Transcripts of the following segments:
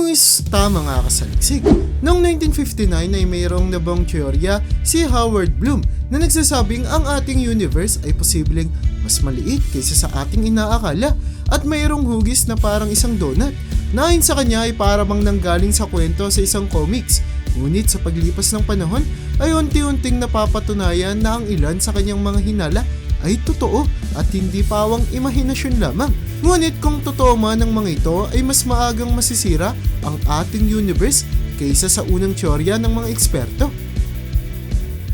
Kumusta mga kasaliksik? Noong 1959 ay mayroong nabang teorya si Howard Bloom na nagsasabing ang ating universe ay posibleng mas maliit kaysa sa ating inaakala at mayroong hugis na parang isang donut na ayon sa kanya ay parang nanggaling sa kwento sa isang comics. Ngunit sa paglipas ng panahon ay unti-unting napapatunayan na ang ilan sa kanyang mga hinala ay totoo at hindi pawang imahinasyon lamang. Ngunit kung totoo man ang mga ito ay mas maagang masisira ang ating universe kaysa sa unang teorya ng mga eksperto.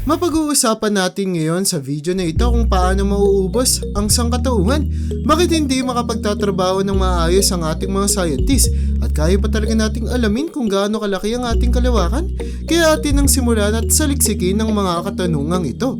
Mapag-uusapan natin ngayon sa video na ito kung paano mauubos ang sangkatauhan, bakit hindi makapagtatrabaho ng maayos ang ating mga scientists, at kaya pa talaga nating alamin kung gaano kalaki ang ating kalawakan, kaya atin ang simulan at saliksikin ng mga katanungang ito.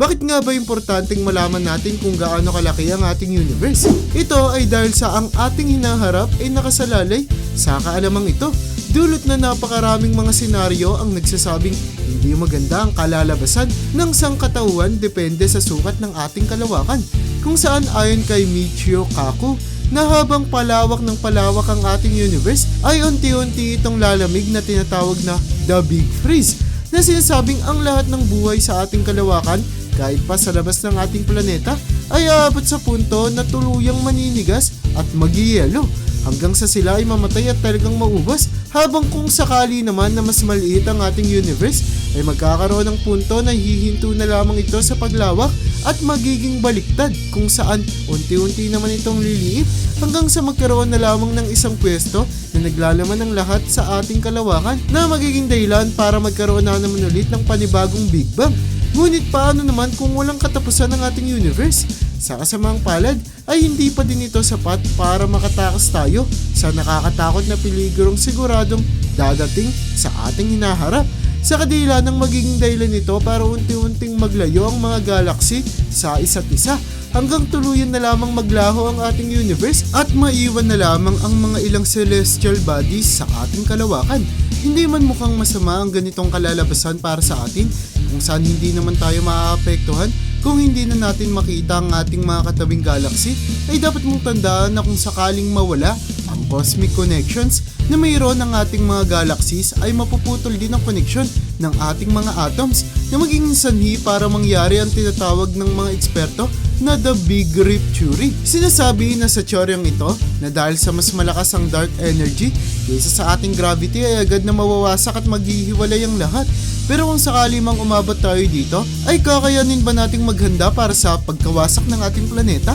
Bakit nga ba importanteng malaman natin kung gaano kalaki ang ating universe? Ito ay dahil sa ang ating hinaharap ay nakasalalay sa kaalamang ito. Dulot na napakaraming mga senaryo ang nagsasabing hindi maganda ang kalalabasan ng sangkatauhan depende sa sukat ng ating kalawakan. Kung saan ayon kay Michio Kaku, na habang palawak ng palawak ang ating universe ay unti-unti itong lalamig na tinatawag na The Big Freeze na sinasabing ang lahat ng buhay sa ating kalawakan kahit pa sa labas ng ating planeta ay aabot sa punto na tuluyang maninigas at magyiyelo hanggang sa sila ay mamatay at talagang maubos habang kung sakali naman na mas maliit ang ating universe ay magkakaroon ng punto na hihinto na lamang ito sa paglawak at magiging baliktad kung saan unti-unti naman itong liliit hanggang sa magkaroon na lamang ng isang pwesto na naglalaman ng lahat sa ating kalawakan na magiging dahilan para magkaroon na naman ulit ng panibagong Big Bang. Ngunit paano naman kung walang katapusan ng ating universe? Sa kasamang palad ay hindi pa din ito sapat para makatakas tayo sa nakakatakot na peligurong siguradong dadating sa ating hinaharap. Sa kadila ng magiging dahilan nito para unti-unting maglayo ang mga galaxy sa isa't isa hanggang tuluyan na lamang maglaho ang ating universe at maiwan na lamang ang mga ilang celestial bodies sa ating kalawakan. Hindi man mukhang masama ang ganitong kalalabasan para sa atin kung saan hindi naman tayo maaapektuhan. Kung hindi na natin makita ang ating mga katabing galaxy ay dapat mong tandaan na kung sakaling mawala cosmic connections na mayroon ng ating mga galaxies ay mapuputol din ang connection ng ating mga atoms na magiging sanhi para mangyari ang tinatawag ng mga eksperto na the Big Rip Theory. Sinasabi na sa teoryang ito na dahil sa mas malakas ang dark energy kaysa sa ating gravity ay agad na mawawasak at maghihiwalay ang lahat. Pero kung sakali mang umabot tayo dito, ay kakayanin ba nating maghanda para sa pagkawasak ng ating planeta?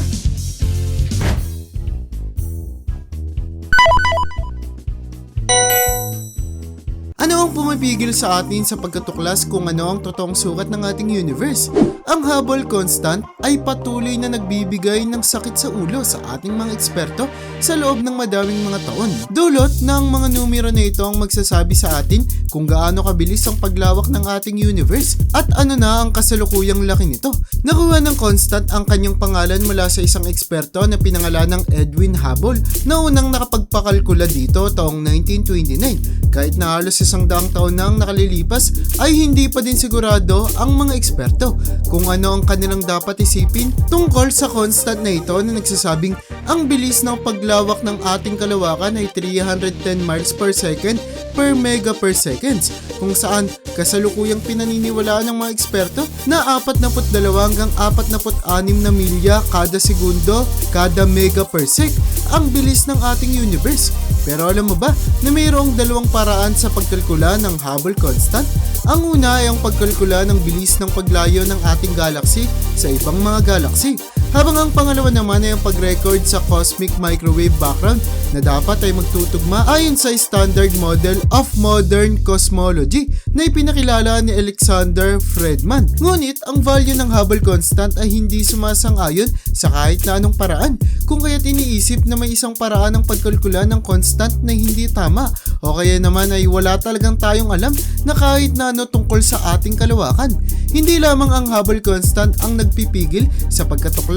Pumipigil sa atin sa pagkatuklas kung ano ang totoong sukat ng ating universe? Ang Hubble Constant ay patuloy na nagbibigay ng sakit sa ulo sa ating mga eksperto sa loob ng madaming mga taon. Dulot ng mga numero na ito ang magsasabi sa atin kung gaano kabilis ang paglawak ng ating universe at ano na ang kasalukuyang laki nito. Nakuha ng Constant ang kanyang pangalan mula sa isang eksperto na pinangalan ng Edwin Hubble na unang nakapagpakalkula dito taong 1929. Kahit na halos isang daang taon na ang nakalilipas ay hindi pa din sigurado ang mga eksperto kung ano ang kanilang dapat isipin tungkol sa constant na ito na nagsasabing ang bilis ng paglawak ng ating kalawakan ay 310 miles per second per mega per seconds kung saan kasalukuyang pinaniniwalaan ng mga eksperto na 42 hanggang 46 na milya kada segundo kada mega per sec ang bilis ng ating universe. Pero alam mo ba na mayroong dalawang paraan sa pagkalkula ng Hubble constant? Ang una ay ang pagkalkula ng bilis ng paglayo ng ating galaxy sa ibang mga galaxy. Habang ang pangalawa naman ay ang pag-record sa cosmic microwave background na dapat ay magtutugma ayon sa standard model of modern cosmology na ipinakilala ni Alexander Fredman. Ngunit ang value ng Hubble constant ay hindi sumasang-ayon sa kahit na anong paraan kung kaya't iniisip na may isang paraan ng pagkalkula ng constant na hindi tama o kaya naman ay wala talagang tayong alam na kahit na ano tungkol sa ating kalawakan. Hindi lamang ang Hubble constant ang nagpipigil sa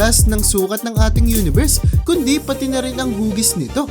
pagkatuklas ng sukat ng ating universe, kundi pati na rin ang hugis nito.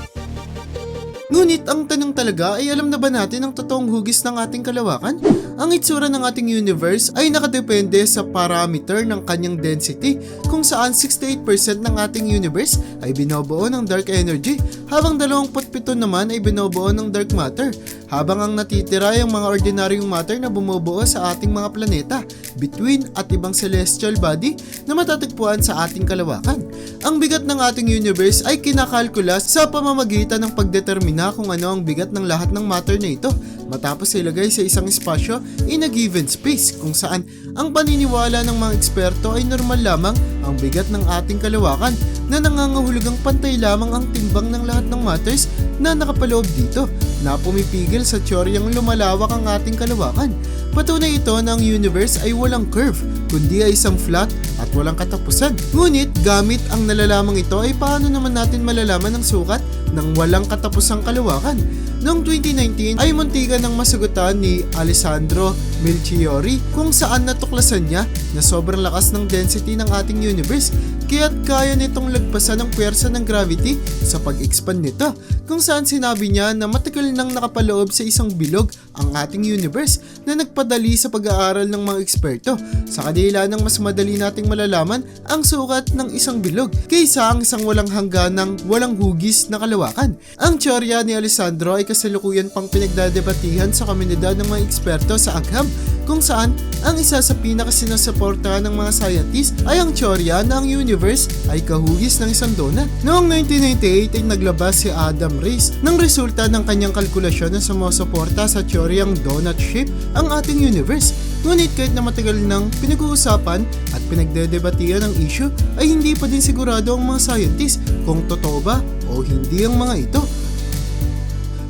Ngunit ang tanong talaga ay alam na ba natin ang totoong hugis ng ating kalawakan? Ang itsura ng ating universe ay nakadepende sa parameter ng kanyang density kung saan 68% ng ating universe ay binobuo ng dark energy habang 27 naman ay binubuo ng dark matter, habang ang natitira ay ang mga ordinaryong matter na bumubuo sa ating mga planeta, between at ibang celestial body na matatagpuan sa ating kalawakan. Ang bigat ng ating universe ay kinakalkula sa pamamagitan ng pagdetermina kung ano ang bigat ng lahat ng matter na ito matapos ilagay sa isang espasyo in a given space kung saan ang paniniwala ng mga eksperto ay normal lamang ang bigat ng ating kalawakan na nangangahulugang pantay lamang ang timbang ng lahat ng matters na nakapaloob dito na pumipigil sa teoryang lumalawak ang ating kalawakan. Patunay ito na ang universe ay walang curve, kundi ay isang flat at walang katapusan. Ngunit gamit ang nalalamang ito ay paano naman natin malalaman ang sukat ng walang katapusang kalawakan? Noong 2019 ay muntikan ng masagutan ni Alessandro Melchiori kung saan natuklasan niya na sobrang lakas ng density ng ating universe kaya't kaya nitong lagpasan ng puwersa ng gravity sa pag-expand nito kung saan sinabi niya na matagal nang nakapaloob sa isang bilog ang ating universe na nagpadali sa pag-aaral ng mga eksperto sa kanila ng mas madali nating malalaman ang sukat ng isang bilog kaysa ang isang walang hangganang walang hugis na kalawakan. Ang teorya ni Alessandro ay kasalukuyan pang pinagdadebatihan sa komunidad ng mga eksperto sa agham kung saan ang isa sa pinakasinusuportahan ng mga scientists ay ang teorya na ang universe ay kahugis ng isang donut. Noong 1998 ay naglabas si Adam Riess ng resulta ng kanyang kalkulasyon na sumusuporta sa teoryang donut shape ang ating universe. Ngunit kahit na matagal nang pinag-uusapan at pinagdedebatihan ang issue ay hindi pa din sigurado ang mga scientists kung totoo ba o hindi ang mga ito.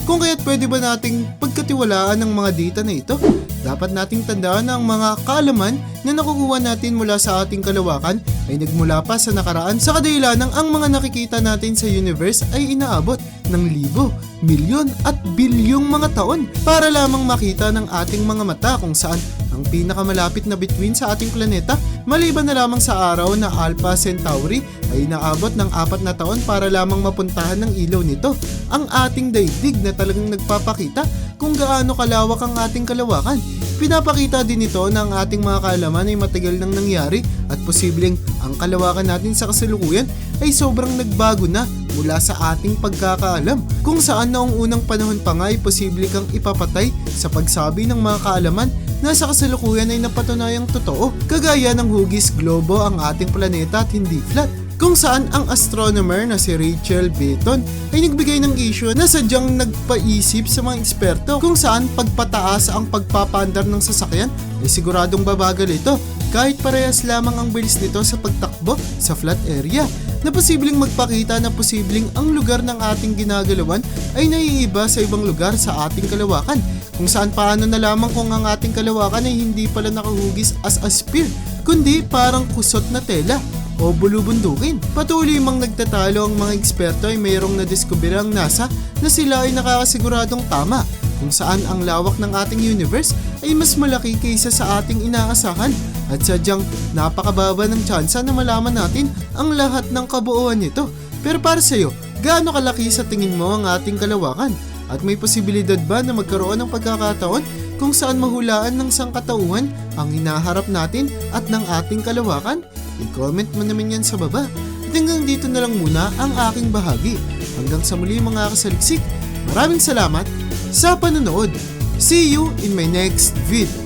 Kung kaya't pwede ba nating pagkatiwalaan ng mga data na ito? Dapat nating tandaan na ang mga kaalaman na nakukuha natin mula sa ating kalawakan ay nagmula pa sa nakaraan sa kadahilan ng ang mga nakikita natin sa universe ay inaabot ng libo, milyon at bilyong mga taon para lamang makita ng ating mga mata kung saan ang pinakamalapit na bituin sa ating planeta maliban na lamang sa araw na Alpha Centauri ay inaabot ng apat na taon para lamang mapuntahan ng ilaw nito ang ating daigdig na talagang nagpapakita kung gaano kalawak ang ating kalawakan. Pinapakita din ito na ang ating mga kaalaman ay matagal nang nangyari at posibleng ang kalawakan natin sa kasalukuyan ay sobrang nagbago na mula sa ating pagkakaalam kung saan noong unang panahon pa nga ay posible kang ipapatay sa pagsabi ng mga kaalaman na sa kasalukuyan ay napatunayang totoo kagaya ng hugis globo ang ating planeta at hindi flat kung saan ang astronomer na si Rachel Beaton ay nagbigay ng issue na sadyang nagpaisip sa mga eksperto kung saan pagpataas ang pagpapaandar ng sasakyan ay siguradong babagal ito kahit parehas lamang ang bilis nito sa pagtakbo sa flat area na posibleng magpakita na posibleng ang lugar ng ating ginagalawan ay naiiba sa ibang lugar sa ating kalawakan kung saan paano na lamang kung ang ating kalawakan ay hindi pala nakahugis as a sphere kundi parang kusot na tela o bulubundukin. Patuloy mang nagtatalo ang mga eksperto ay mayroong nadiskubre ang NASA na sila ay nakakasiguradong tama kung saan ang lawak ng ating universe ay mas malaki kaysa sa ating inaasahan at sadyang napakababa ng tsansa na malaman natin ang lahat ng kabuuan nito. Pero para sa iyo, gaano kalaki sa tingin mo ang ating kalawakan? At may posibilidad ba na magkaroon ng pagkakataon kung saan mahulaan ng sangkatauhan ang hinaharap natin at ng ating kalawakan? I-comment mo naman yan sa baba. At hanggang dito na lang muna ang aking bahagi. Hanggang sa muli mga kasaliksik, maraming salamat sa panonood. See you in my next video.